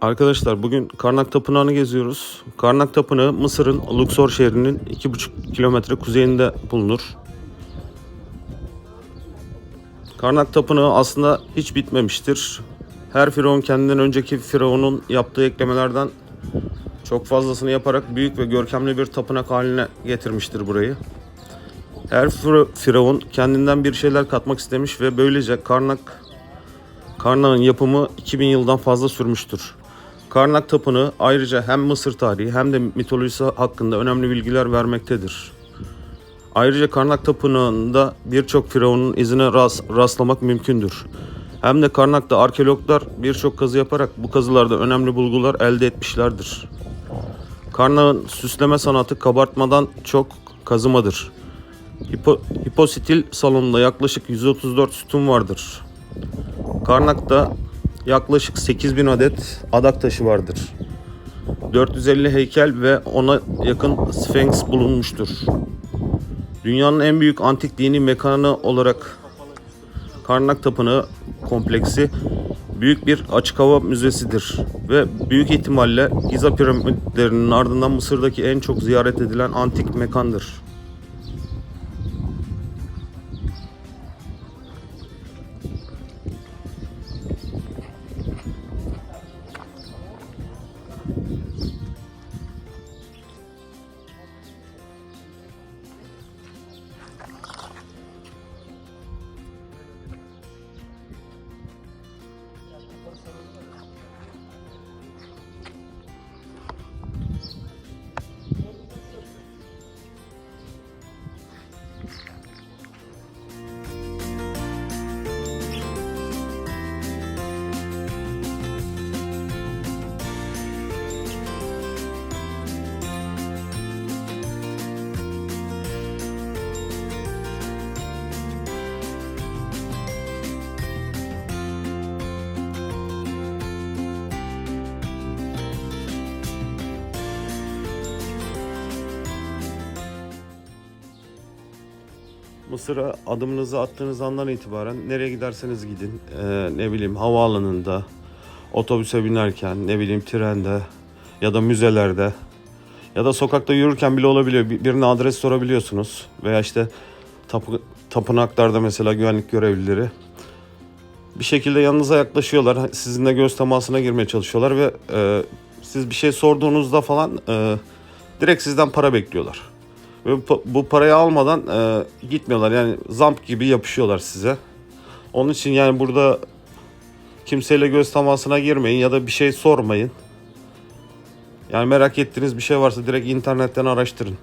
Arkadaşlar bugün Karnak Tapınağı'nı geziyoruz. Karnak Tapınağı Mısır'ın Luxor şehrinin 2,5 kilometre kuzeyinde bulunur. Karnak Tapınağı aslında hiç bitmemiştir. Her firavun kendinden önceki firavunun yaptığı eklemelerden çok fazlasını yaparak büyük ve görkemli bir tapınak haline getirmiştir burayı. Her fira- firavun kendinden bir şeyler katmak istemiş ve böylece Karnak Karnak'ın yapımı 2000 yıldan fazla sürmüştür. Karnak Tapınağı ayrıca hem Mısır tarihi hem de mitolojisi hakkında önemli bilgiler vermektedir. Ayrıca Karnak Tapınağı'nda birçok firavunun izine rast- rastlamak mümkündür. Hem de Karnak'ta arkeologlar birçok kazı yaparak bu kazılarda önemli bulgular elde etmişlerdir. Karnak'ın süsleme sanatı kabartmadan çok kazımadır. Hipo, hipositil salonunda yaklaşık 134 sütun vardır. Karnak'ta yaklaşık 8000 adet adak taşı vardır. 450 heykel ve ona yakın Sphinx bulunmuştur. Dünyanın en büyük antik dini mekanı olarak Karnak Tapınağı kompleksi büyük bir açık hava müzesidir ve büyük ihtimalle Giza piramitlerinin ardından Mısır'daki en çok ziyaret edilen antik mekandır. Mısır'a adımınızı attığınız andan itibaren nereye giderseniz gidin, eee, ne bileyim havaalanında, otobüse binerken, ne bileyim trende ya da müzelerde ya da sokakta yürürken bile olabiliyor. Bir- Birine adres sorabiliyorsunuz veya işte tapı- tapınaklarda mesela güvenlik görevlileri bir şekilde yanınıza yaklaşıyorlar. Sizinle göz temasına girmeye çalışıyorlar ve eee, siz bir şey sorduğunuzda falan eee, direkt sizden para bekliyorlar. Ve bu- parayı almadan e, gitmiyorlar. Yani zamp gibi yapışıyorlar size. Onun için yani burada kimseyle göz temasına girmeyin ya da bir şey sormayın. Yani merak ettiğiniz bir şey varsa direkt internetten araştırın.